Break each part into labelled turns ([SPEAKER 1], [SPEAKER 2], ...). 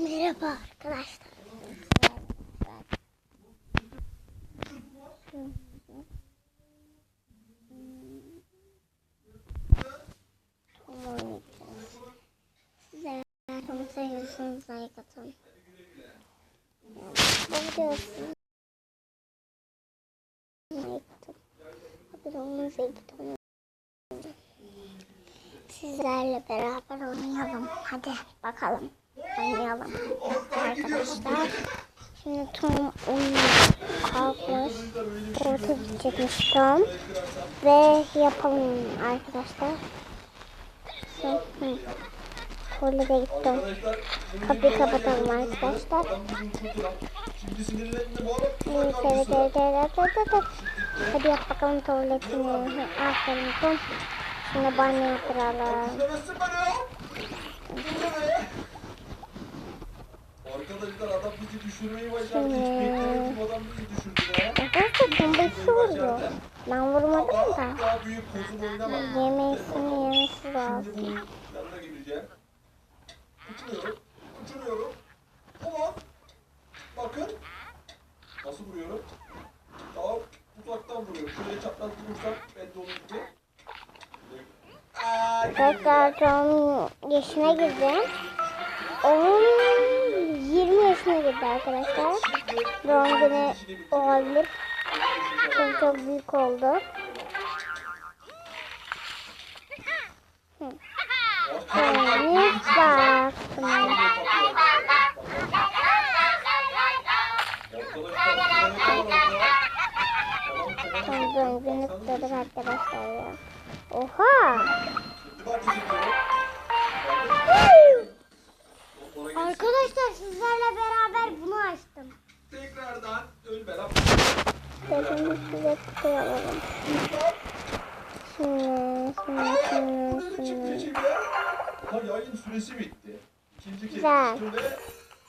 [SPEAKER 1] Merhaba arkadaşlar. Size çok seviyorsanız like atın. Videosu like atın. Abone olmanızı bekliyorum. Sizlerle beraber oynayalım. Hadi bakalım. Oynayalım. Arkadaşlar. Şimdi Tom oynuyor. Kalkmış. Tuvalete gidecekmiş Tom. Ve yapalım arkadaşlar. Tuvalete gittim. Kapıyı kapatalım arkadaşlar. Hadi yap bakalım tuvaletini. Aferin Tom. Şimdi banyo yaptıralım.
[SPEAKER 2] Demezsin beni ya. Bu ne be? Arkadaşlar adam bizi düşürmeyi başardı. Hiç beklemedim adam bizi düşürdü ya.
[SPEAKER 1] Arkadaşlar tombası vuruyor. Ben vurmadım da.
[SPEAKER 2] Daha büyük kozun oynamam.
[SPEAKER 1] Yemesini yemesi
[SPEAKER 2] Şimdi
[SPEAKER 1] lazım.
[SPEAKER 2] bu yanına gideceğim. Uçuruyorum. Uçuruyorum. Tamam. Bakın. Nasıl vuruyorum? Daha uzaktan vuruyorum. Şöyle çapraz vurursam belli olur gibi. Aa,
[SPEAKER 1] Tekrar Tom yaşına girdi. Onun 20 girdi arkadaşlar. Doğum günü olabilir. Çok çok büyük oldu. Yani baktım. Son doğum günü kutladık arkadaşlar ya. Oha! Arkadaşlar sizlerle beraber bunu açtım.
[SPEAKER 2] Tekrardan ölme lan.
[SPEAKER 1] Şimdi size kutu alalım. Şimdi, şimdi, şimdi, şimdi.
[SPEAKER 2] Ha yayın süresi bitti. İkinci kez
[SPEAKER 1] Güzel.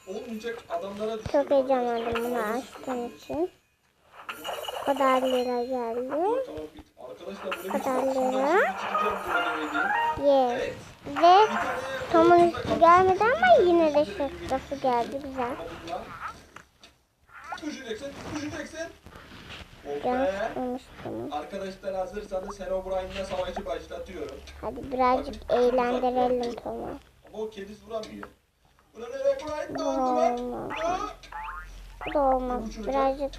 [SPEAKER 2] olmayacak adamlara düştüm.
[SPEAKER 1] Çok heyecanlandım bunu açtığım için. O kadar lira geldi.
[SPEAKER 2] Bir
[SPEAKER 1] Kadar lira. Yes.
[SPEAKER 2] Evet.
[SPEAKER 1] Ve Tom'un üstü gelmedi ama yine de şapkası geldi güzel.
[SPEAKER 2] Kabukla. Düşeceksin, düşeceksin. Arkadaşlar hazırsanız Herobrine'la savaşı başlatıyorum.
[SPEAKER 1] Hadi birazcık eğlendirelim Tom'u.
[SPEAKER 2] Ama o kedisi vuramıyor. Ulan Herobrine ne
[SPEAKER 1] Bu
[SPEAKER 2] oldu lan?
[SPEAKER 1] Bu da olmaz. Birazcık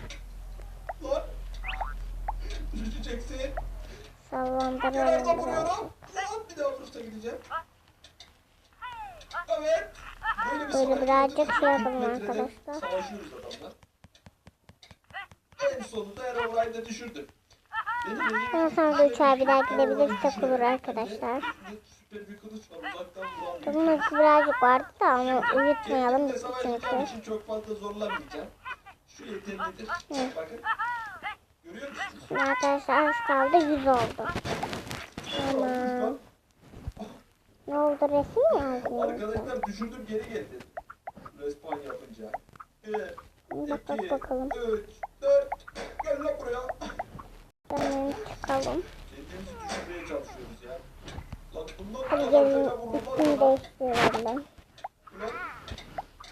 [SPEAKER 2] Lan. Düşeceksin.
[SPEAKER 1] sallandıralım
[SPEAKER 2] Kenarda vuruyorum. Vurursa gideceğim. Evet. Böyle, bir
[SPEAKER 1] Böyle birazcık şey yapalım arkadaşlar.
[SPEAKER 2] Savaşıyoruz adamlar. En sonunda Herobrine de düşürdü. Benim dediğim
[SPEAKER 1] Ondan
[SPEAKER 2] gibi
[SPEAKER 1] sonra da
[SPEAKER 2] süper
[SPEAKER 1] uçağa
[SPEAKER 2] Herobrine
[SPEAKER 1] takılır
[SPEAKER 2] düşürdü.
[SPEAKER 1] arkadaşlar. Tom'un üstü birazcık vardı da onu uyutmayalım biz çünkü.
[SPEAKER 2] çok fazla zorlamayacağım. Şu yeterlidir. Bakın. Görüyor musunuz?
[SPEAKER 1] Arkadaşlar az kaldı 100 oldu. Tamam. Ne oldu resim mi yazdın?
[SPEAKER 2] Arkadaşlar düşürdüm geri geldi. Respawn yapınca. Bir,
[SPEAKER 1] Bak bak
[SPEAKER 2] iki,
[SPEAKER 1] bakalım.
[SPEAKER 2] üç, dört. Gel lan buraya.
[SPEAKER 1] Hemen çıkalım.
[SPEAKER 2] Kendimizi düşürmeye çalışıyoruz ya. Lan bundan
[SPEAKER 1] Hadi gelin
[SPEAKER 2] lan?
[SPEAKER 1] değiştirelim.
[SPEAKER 2] Ulan,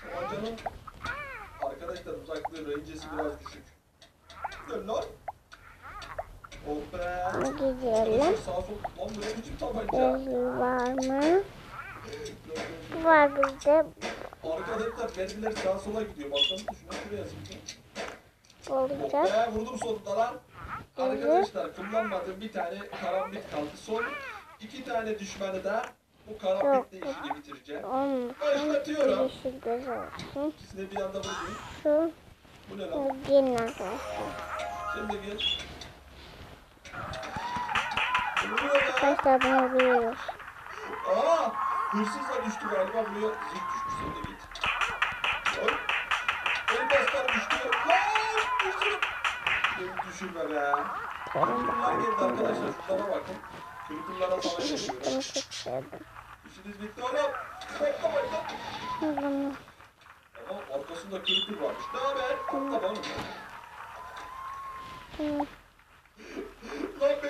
[SPEAKER 2] tabancanın arkadaşlar uzaklığı range'si biraz düşük. Gel lan.
[SPEAKER 1] Gidelim.
[SPEAKER 2] Tabanca?
[SPEAKER 1] Gözlü var mı? Var bizde.
[SPEAKER 2] Arkadaşlar mermiler sağa sola gidiyor. Bakalım şuna şuraya. Oh
[SPEAKER 1] Olacak.
[SPEAKER 2] be vurdum sonunda lan. Arkadaşlar kullanmadığım bir tane karambit kaldı. Son iki tane düşmanı da bu karambitle işini bitireceğim. Başlatıyorum.
[SPEAKER 1] Olsun.
[SPEAKER 2] İkisine bir anda vurayım.
[SPEAKER 1] Şu.
[SPEAKER 2] Bu ne lan? De gel.
[SPEAKER 1] Arkadaşlar bunu biliyoruz.
[SPEAKER 2] Aa! Hırsızla düştü galiba buraya. Zil düşmüş sen de git. Oy. Elmaslar düştü. Lan! Düştü. Beni düşürme be. Kırıklar geldi arkadaşlar. Şunlara bakın. Kırıklara
[SPEAKER 1] çok sevdim.
[SPEAKER 2] İşiniz bitti oğlum. Bekle bekle. Ama arkasında kırıkır varmış. Ne haber? Atla oğlum.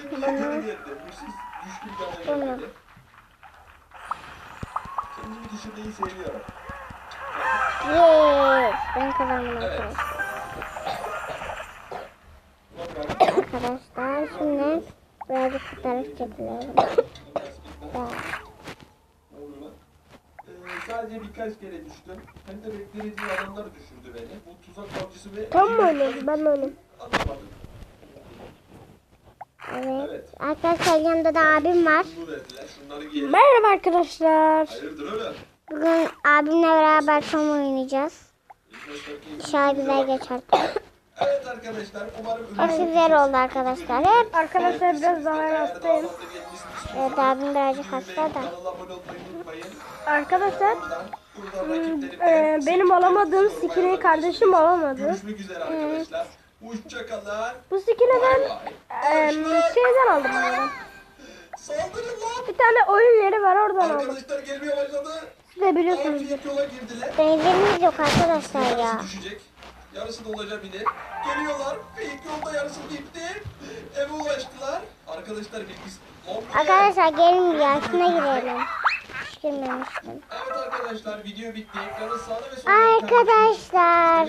[SPEAKER 2] Niye geri geldim? Hırsız düştüm bana gelmedi. Kendimi düşürmeyi seviyorum.
[SPEAKER 1] Yes. Ben kazandım
[SPEAKER 2] Evet.
[SPEAKER 1] arkadaşlar. Şimdi birazcık fotoğraf çekiyorum.
[SPEAKER 2] Ee, sadece birkaç kere düştüm. Hem de beklediğim adamlar düşürdü beni. Bu tuzak avcısı ve...
[SPEAKER 3] Tam oynuyoruz? Ben oynuyorum.
[SPEAKER 2] Anlamadım.
[SPEAKER 1] Evet.
[SPEAKER 2] Evet.
[SPEAKER 1] Arkadaşlar yanımda da abim var.
[SPEAKER 3] Merhaba arkadaşlar.
[SPEAKER 2] Hayırdır öyle?
[SPEAKER 1] Bugün abimle beraber tam oynayacağız. İnşallah güzel geçer.
[SPEAKER 2] Evet arkadaşlar umarım...
[SPEAKER 1] Hepsi güzel oldu arkadaşlar. Hep.
[SPEAKER 3] Arkadaşlar biraz daha hastayım.
[SPEAKER 1] Evet abim birazcık hasta da.
[SPEAKER 2] Kanala abone olmayı unutmayın.
[SPEAKER 3] Arkadaşlar hmm, e, benim alamadığım skini kardeşim alamadı.
[SPEAKER 2] Görüşmek üzere arkadaşlar.
[SPEAKER 3] Bu skini ben e, şeyden aldım bunu.
[SPEAKER 2] Saldırın lan.
[SPEAKER 3] Bir tane oyun yeri var oradan aldım.
[SPEAKER 2] Arkadaşlar gelmeye başladı.
[SPEAKER 3] Siz de biliyorsunuz.
[SPEAKER 1] Benzerimiz yok arkadaşlar ya.
[SPEAKER 2] Yarısı düşecek. Yarısı dolacak bile. Geliyorlar. Fake yolda yarısı gitti. Eve ulaştılar. Arkadaşlar bilgisi.
[SPEAKER 1] Arkadaşlar gelin rüyasına girelim. Hiç girmemiştim.
[SPEAKER 2] Evet arkadaşlar video bitti. Ekranın sağda ve solda.
[SPEAKER 1] Arkadaşlar.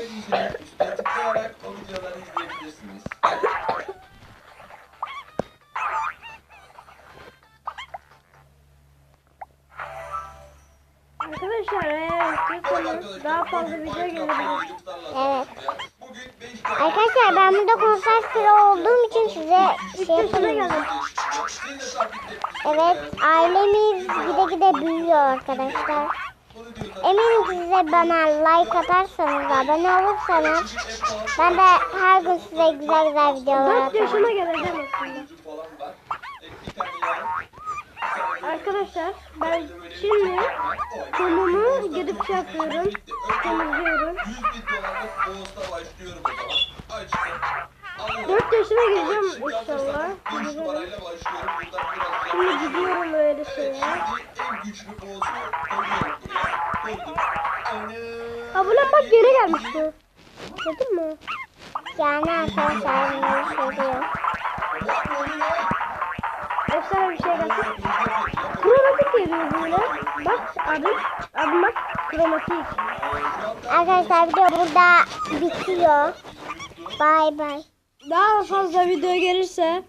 [SPEAKER 2] Tıklayarak o videoları izleyebilirsiniz.
[SPEAKER 3] Arkadaşlar eğer istiyorsanız daha fazla video gelebilir.
[SPEAKER 1] Evet.
[SPEAKER 2] Bugün 5 tane.
[SPEAKER 1] Arkadaşlar ben burada konsantre olduğum için size şey
[SPEAKER 3] yaşına
[SPEAKER 1] Evet ailemiz gide gide büyüyor arkadaşlar. Eminim ki size bana like atarsanız, abone olursanız ben de her gün size güzel güzel videolar
[SPEAKER 3] 4 yaşına
[SPEAKER 1] atarım.
[SPEAKER 3] geleceğim aslında. Arkadaşlar ben şimdi konumu gidip şey yapıyorum. Temizliyorum.
[SPEAKER 2] 100 bin dolarlık Boğaz'da başlıyorum o zaman. Açtım. Alıyorum.
[SPEAKER 3] 4 yaşına gireceğim inşallah. Gidiyorum öyle şeye. lan bak geri gelmiş bu. Gördün mü?
[SPEAKER 1] Yani arkadaşlar bunları söylüyor.
[SPEAKER 2] Lan?
[SPEAKER 3] Efsane bir şey geldi.
[SPEAKER 2] Aa,
[SPEAKER 3] Kromatik geliyor böyle. Bak abi. Abi bak. Kromatik.
[SPEAKER 1] Arkadaşlar video burada bitiyor. Bay bay.
[SPEAKER 3] Daha fazla video gelirse